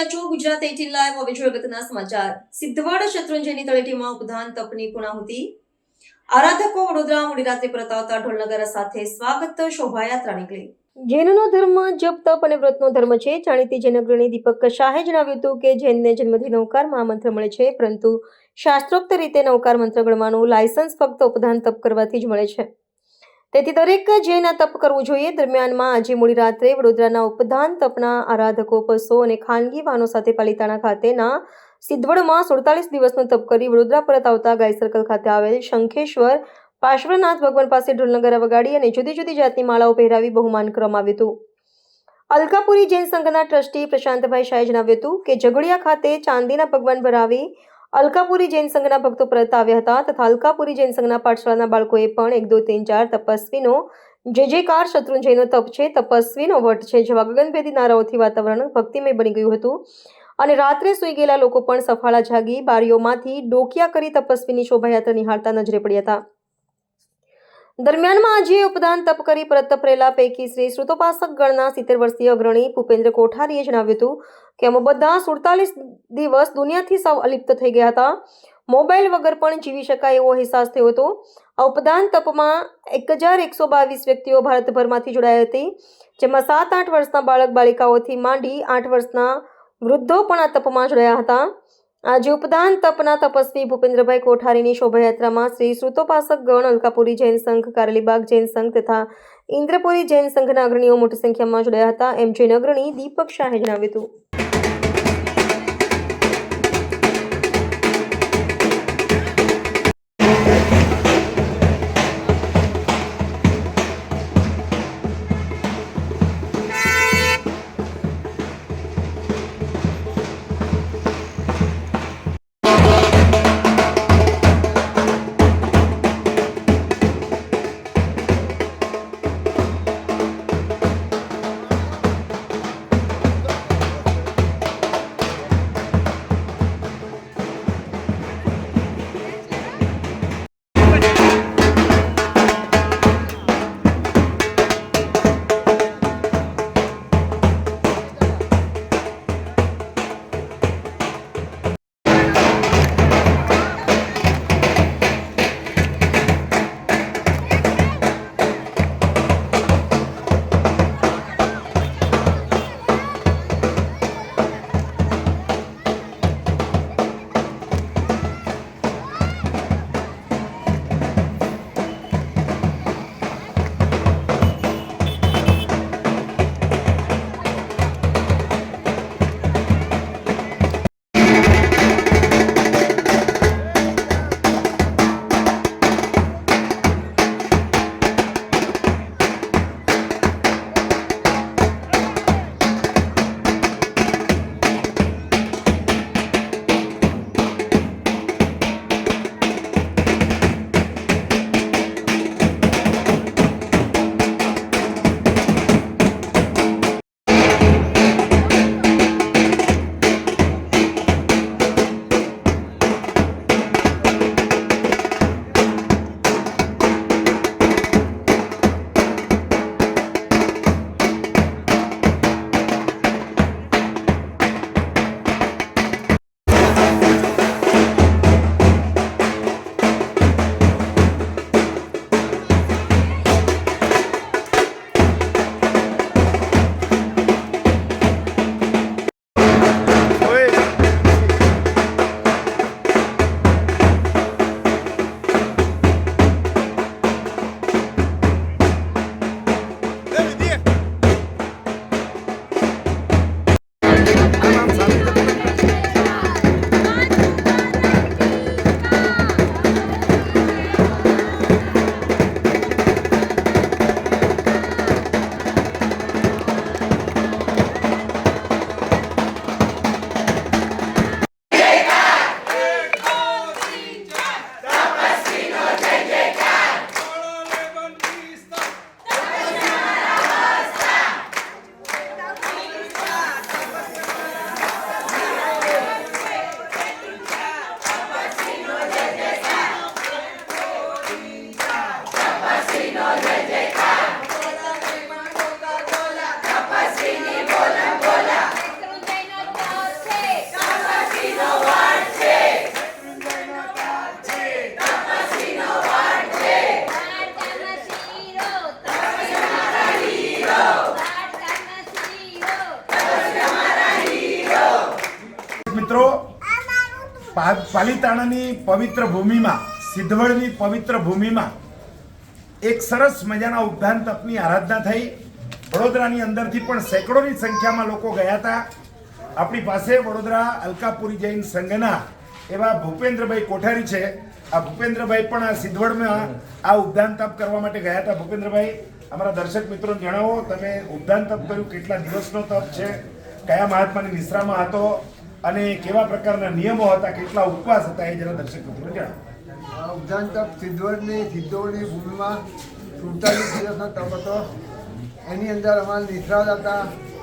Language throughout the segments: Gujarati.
રહ્યા છો ગુજરાત એટીન લાઈવ, હવે જોઈએ અગત્યના સમાચાર. સિદ્ધવાડ શત્રુંજયની તળેટીમાં ઉપધાન તપની પૂર્ણાહુતિ. આરાધકો વડોદરા મોડી રાત્રે પરત ઢોલનગર સાથે સ્વાગત, શોભાયાત્રા નીકળી. જૈનનો ધર્મ, જપ, તપ અને વ્રતનો ધર્મ છે. જાણીતી જૈન અગ્રણી દીપક શાહે જણાવ્યું હતું કે જૈનને જન્મથી નવકાર મહામંત્ર મળે છે, પરંતુ શાસ્ત્રોક્ત રીતે નવકાર મંત્ર ગણવાનું લાયસન્સ ફક્ત ઉપધાન તપ કરવાથી જ મળે છે. તેથી દરેક જૈન તપ કરવું જોઈએ. દરમિયાનમાં આજે મોડી રાત્રે વડોદરાના ઉપધાન તપના આરાધકો, પશુ અને ખાનગી વાહનો સાથે પાલિતાણા ખાતેના સિદ્ધવડમાં સુડતાલીસ દિવસનો તપ કરી વડોદરા પરત આવતા ગાય સર્કલ ખાતે આવેલ શંખેશ્વર પાર્શ્વનાથ ભગવાન પાસે ઢોલનગરા વગાડી અને જુદી જુદી જાતની માળાઓ પહેરાવી બહુમાન કરવામાં આવ્યું હતું. અલકાપુરી જૈન સંઘના ટ્રસ્ટી પ્રશાંતભાઈ શાહે જણાવ્યું હતું કે ઝઘડિયા ખાતે ચાંદીના ભગવાન ભરાવી અલકાપુરી જૈન સંઘના ભક્તો પરત આવ્યા હતા તથા અલકાપુરી જૈન સંઘના પાઠશાળાના બાળકોએ પણ એક, દો, ત્રણ, ચાર તપસ્વીનો, જે જે કાર શત્રુંજયનો તપ છે, તપસ્વીનો વટ છે, જેવા ગગનભેદી નારાઓથી વાતાવરણ ભક્તિમય બની ગયું હતું. અને રાત્રે સૂઈ ગયેલા લોકો પણ સફાળા જાગી બારીઓમાંથી ડોકિયા કરી તપસ્વીની શોભાયાત્રા નિહાળતા નજરે પડ્યા હતા. દરમિયાનમાં આજે ઉપદાન તપ કરી પરત તપરેલા પૈકી શ્રી શ્રુતોપાસક ગણના સિત્તેર વર્ષીય અગ્રણી ભૂપેન્દ્ર કોઠારીએ જણાવ્યું હતું કે અમે બધા સુડતાલીસ દિવસ દુનિયાથી સાવ અલિપ્ત થઈ ગયા હતા. મોબાઈલ વગર પણ જીવી શકાય એવો અહેસાસ થયો હતો. આ ઉપદાન તપમાં એક હજાર એકસો બાવીસ વ્યક્તિઓ ભારતભરમાંથી જોડાઈ હતી, જેમાં સાત આઠ વર્ષના બાળક બાલિકાઓથી માંડી આઠ વર્ષના વૃદ્ધો પણ આ તપમાં જોડાયા હતા. આજે ઉપદાન તપના તપસ્વી ભૂપેન્દ્રભાઈ કોઠારીની શોભાયાત્રામાં શ્રી શ્રુતોપાસક ગણ અલકાપુરી જૈન સંઘ, કારેલીબાગ જૈન સંઘ તથા ઇન્દ્રપુરી જૈન સંઘના અગ્રણીઓ મોટી સંખ્યામાં જોડાયા હતા. એમ જૈન અગ્રણી દીપક શાહે જણાવ્યું હતું. પા- પાલિતાણાની પવિત્ર ભૂમિમાં, સિદ્ધવડની પવિત્ર ભૂમિમાં એક સરસ મજાના ઉદ્યાન તપની આરાધના થઈ. વડોદરાની અંદરથી પણ સેંકડોની સંખ્યામાં લોકો ગયા હતા. આપણી પાસે વડોદરા અલકાપુરી જૈન સંઘના એવા ભૂપેન્દ્રભાઈ કોઠારી છે. આ ભૂપેન્દ્રભાઈ પણ આ સિદ્ધવડમાં આ ઉદ્યાન તપ કરવા માટે ગયા હતા. ભૂપેન્દ્રભાઈ, અમારા દર્શક મિત્રોને જણાવો, તમે ઉદ્યાન તપ કર્યું, કેટલા દિવસનો તપ છે, કયા મહાત્માની નિશ્રામાં હતો અને કેવા પ્રકારના નિયમો હતા, કેટલા ઉપવાસ હતા એ જરા દર્શક મિત્રો જણાવો. ઉદ્યાન તપ, સિદ્ધવડની સિદ્ધોડની ભૂમિમાં સુડતાલીસ દિવસનો તપ હતો. એની અંદર અમારા નિષ્ણાત હતા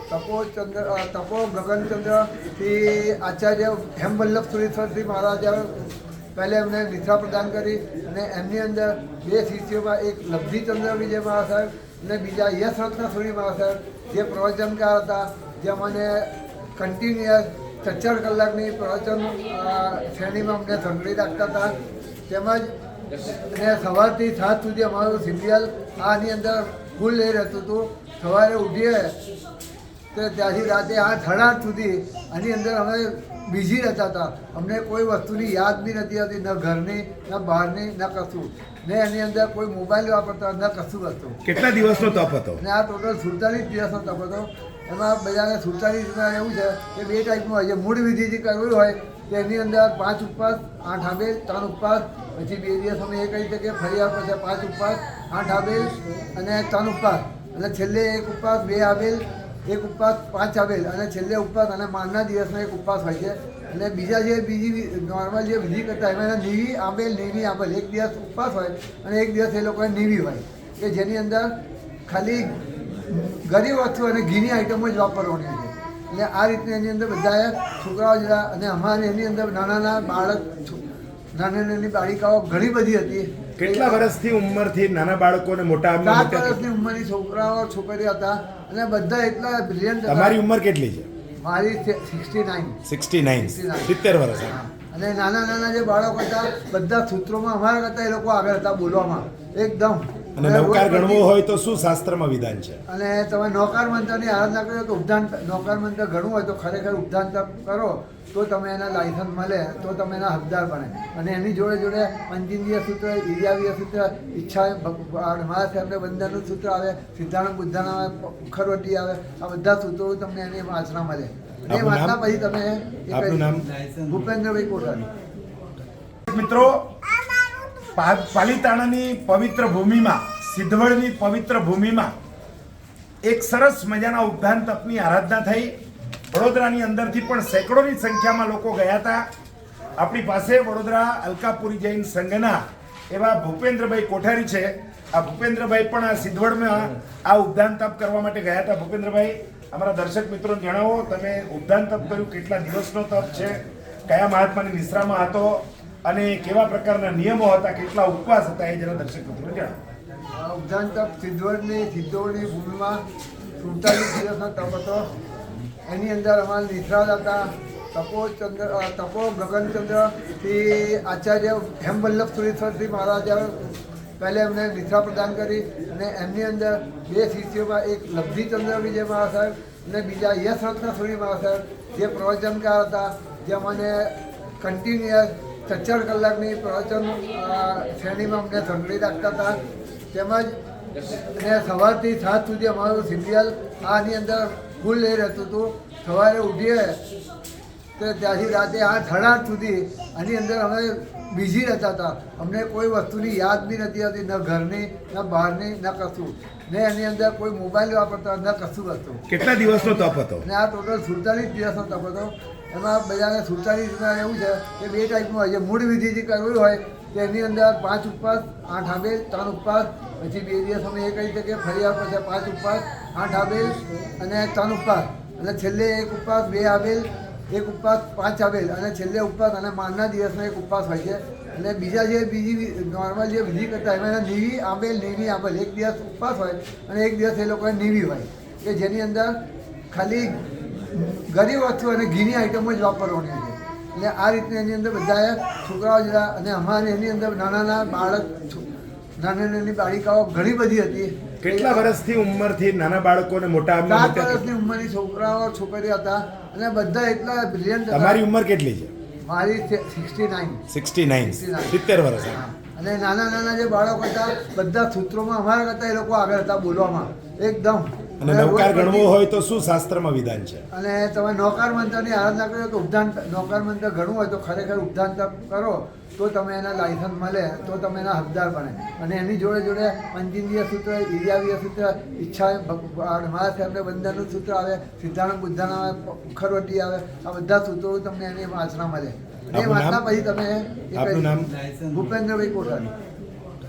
તપો ચંદ્ર તપો ગગનચંદ્રથી આચાર્ય હેમવલ્લભ સુરેશ્વરજી મહારાજા પહેલે એમને નિષ્ઠા પ્રદાન કરી અને એમની અંદર બે શિષ્યોમાં એક લબ્ધિચંદ્ર વિજય મહારાજ સાહેબ અને બીજા યશ રત્ન સુરી મહારાજ સાહેબ જે પ્રવચનકાર હતા, જે મને કન્ટિન્યુઅસ ચચ્ચર કલાકની પ્રવચન શ્રેણીમાં અમને સંકળી રાખતા હતા. તેમજ અને સવારથી સાત સુધી અમારું સિરિયલ આની અંદર ફૂલ લઈ રહેતું હતું. સવારે ઉઠીએ તો ત્યાંથી રાતે આઠ સાડા આઠ સુધી આની અંદર અમે બિઝી રહેતા હતા. અમને કોઈ વસ્તુની યાદ બી નથી હતી ન ઘરની ન બહારની ન કશું. ને એની અંદર કોઈ મોબાઈલ વાપરતા ન કશું કરતું. કેટલા દિવસનો તપ હતો? ને આ ટોટલ સુડતાલીસ દિવસનો તપ હતો. એમાં બધાને સુડતાલીસ રીતના એવું છે કે બે ટાઈપનું હોય. છે મૂળ વિધિ જે કરવી હોય, તેની અંદર પાંચ ઉપવાસ, આઠ આબેલ, ત્રણ ઉપવાસ, પછી બે દિવસ અમે એ કહી શકીએ, ફરી પછી પાંચ ઉપવાસ, આઠ આબેલ અને ત્રણ ઉપવાસ. અને છેલ્લે એક ઉપવાસ, બે આબેલ, એક ઉપવાસ, પાંચ આબેલ. અને છેલ્લે ઉપવાસ અને માંડના દિવસનો એક ઉપવાસ હોય છે. અને બીજા જે બીજી નોર્મલ જે વિધિ કરતા એમાં નીવી આંબેલ નીવી આંબેલ. એક દિવસ ઉપવાસ હોય અને એક દિવસ એ લોકોએ નીવી હોય. કે જેની અંદર ખાલી ગરીબ વસ્તુ અને ઘીની આઈટમો જ વાપરવાની છે. એટલે આ રીતની એની અંદર બધાએ છોકરાઓ જરા અને અમારે એની અંદર નાના નાના બાળક નાની નાની બાળિકાઓ ઘણી બધી હતી. કેટલા વર્ષથી ઉંમરથી નાના બાળકોને મોટા સાત વર્ષની ઉંમરની છોકરાઓ છોકરીઓ હતા અને બધા એટલા બ્રિલિયન્ટ તમારી ઉંમર કેટલી છે? મારી સિક્સટી નાઇન સિક્સટી નાઇન સિત્તેર વર્ષ અને નાના નાના જે બાળકો હતા બધા સૂત્રોમાં અમારા કરતા એ લોકો આગળ હતા બોલવામાં. એકદમ અને નવકાર ગણવો હોય તો શું શાસ્ત્રમાં વિધાન છે? અને તમે નૌકાર મંત્રની આરાધના કરો તો ઉપધાન નૌકાર મંત્ર ગણવું હોય તો ખરેખર ઉપધાન કરો તો તમે એના લાયસન્સ મળે તો તમે એના હકદાર બને. અને એની જોડે જોડે પંચિંદ્રિય સૂત્ર ઇરિયાવીય સૂત્ર ઈચ્છા મહારાજ સાહેબને બંધનનું સૂત્ર આવે સિદ્ધાંત બુદ્ધાના આવે ખરવટી આવે આ બધા સૂત્રો તમને એની વાંચના મળે. અને એ વાંચના પછી તમે? ભૂપેન્દ્રભાઈ કોઠારી. મિત્રો પાલીતાણાની પવિત્ર ભૂમિમાં, સિદ્ધવડની પવિત્ર ભૂમિમાં એક સરસ મજાના ઉદ્ધાન તપની આરાધના થઈ. વડોદરાની અંદરથી પણ સેંકડોની સંખ્યામાં લોકો ગયા હતા. આપણી પાસે વડોદરા અલકાપુરી જૈન સંઘના એવા ભૂપેન્દ્રભાઈ કોઠારી છે. આ ભૂપેન્દ્રભાઈ પણ આ સિદ્ધવડમાં આ ઉદ્ધાન તપ કરવા માટે ગયા હતા. ભૂપેન્દ્રભાઈ, અમારા દર્શક મિત્રોને જણાવો, તમે ઉદ્ધાન તપ કર્યું, કેટલા દિવસનો તપ છે, કયા મહાત્માની નિશ્રામાં હતો અને કેવા પ્રકારના નિયમો હતા, કેટલા ઉપવાસ હતા એ જરા દર્શક મિત્રો જણાવો. ઉદ્યાન તપ સિદ્ધવડની સિદ્ધોળની ભૂમિમાં સુડતાલીસ દિવસનો તપ હતો. એની અંદર અમારા નિષ્ણાત હતા, તપોચંદ્ર તપો ગગનચંદ્રથી આચાર્ય હેમવલ્લભ સુરેશ્વરજી મહારાજા પહેલે એમને નિષ્ઠા પ્રદાન કરી અને એમની અંદર બે શિષ્યોમાં એક લબ્ધિચંદ્ર વિજય મહારાજ સાહેબ અને બીજા યશ રત્ન સુરી મહારાજ સાહેબ જે પ્રવચનકાર હતા, જે મને કન્ટિન્યુઅસ ચચ્ચર કલાકની પ્રવચન શ્રેણીમાં અમને સંકળી રાખતા હતા. તેમજ અને સવારથી સાત સુધી અમારું સિરિયલ આની અંદર ફૂલ લઈ રહેતું હતું. સવારે ઉઠીએ તો ત્યાંથી રાતે આઠ સાડા આઠ સુધી આની અંદર અમે બિઝી રહેતા હતા. અમને કોઈ વસ્તુની યાદ બી નથી આવતી ન ઘરની ન બહારની ન કશું. ને એની અંદર કોઈ મોબાઈલ વાપરતા ન કશું હતું. કેટલા દિવસનો તપ હતો? ને આ ટોટલ સુડતાલીસ દિવસનો તપ હતો. એમાં બધાને સુડતાલીસ દિવસમાં એવું છે કે બે ટાઈપનું હોય. છે મૂળ વિધિ જે કરવી હોય તેની અંદર પાંચ ઉપવાસ, આઠ આબેલ, ત્રણ ઉપવાસ, પછી બે દિવસ અમે એ કહી શકીએ ફરી પછી પાંચ ઉપવાસ, આઠ આબેલ અને ત્રણ ઉપવાસ. અને છેલ્લે એક ઉપવાસ, બે આબેલ, એક ઉપવાસ, પાંચ આબેલ. અને છેલ્લે ઉપવાસ અને માંડના દિવસનો એક ઉપવાસ હોય છે. અને બીજા જે બીજી નોર્મલ જે વિધિ કરતા એમાં નીવી આંબેલ નીવી આંબેલ. એક દિવસ ઉપવાસ હોય અને એક દિવસ એ લોકોને નીવી હોય. કે જેની અંદર ખાલી ગરીબ વસ્તુ અને ઘીની આઈટમો જ વાપરવાની છે. એટલે આ રીતની એની અંદર બધાએ છોકરાઓ જતા અને અમારે એની અંદર નાના નાના બાળક નાની નાની બાળિકાઓ ઘણી બધી હતી. કેટલા વર્ષથી ઉંમરથી નાના બાળકોને મોટા સાત વર્ષની ઉંમરની છોકરાઓ છોકરીઓ હતા અને બધા એટલા બ્રિલિયન્ટ તમારી ઉંમર કેટલી છે? મારી સિક્સટી નાઇન સિક્સટી નાઇન સિત્તેર વર્ષ અને નાના નાના જે બાળકો હતા બધા સૂત્રોમાં અમારા કરતા એ લોકો આગળ હતા બોલવામાં. એકદમ. અને નવકાર ગણવો હોય તો શું શાસ્ત્રમાં વિધાન છે? અને તમે નૌકાર મંત્રની આરાધના કરો તો ઉપધાન નૌકાર મંત્ર ગણવું હોય તો ખરેખર ઉપધાન કરો તો તમે એના લાયસન્સ મળે તો તમે એના હકદાર બને. અને એની જોડે જોડે પંચિન્દ્રિય સૂત્ર ઇરિયાવીય સૂત્ર ઈચ્છા મહારાજ સાહેબને બંધનનું સૂત્ર આવે સિદ્ધાર્થ બુદ્ધાન આવે ખરવટી આવે આ બધા સૂત્રો તમને એની વાંચના મળે. એ વાંચના પછી તમે? ભૂપેન્દ્રભાઈ કોઠારી.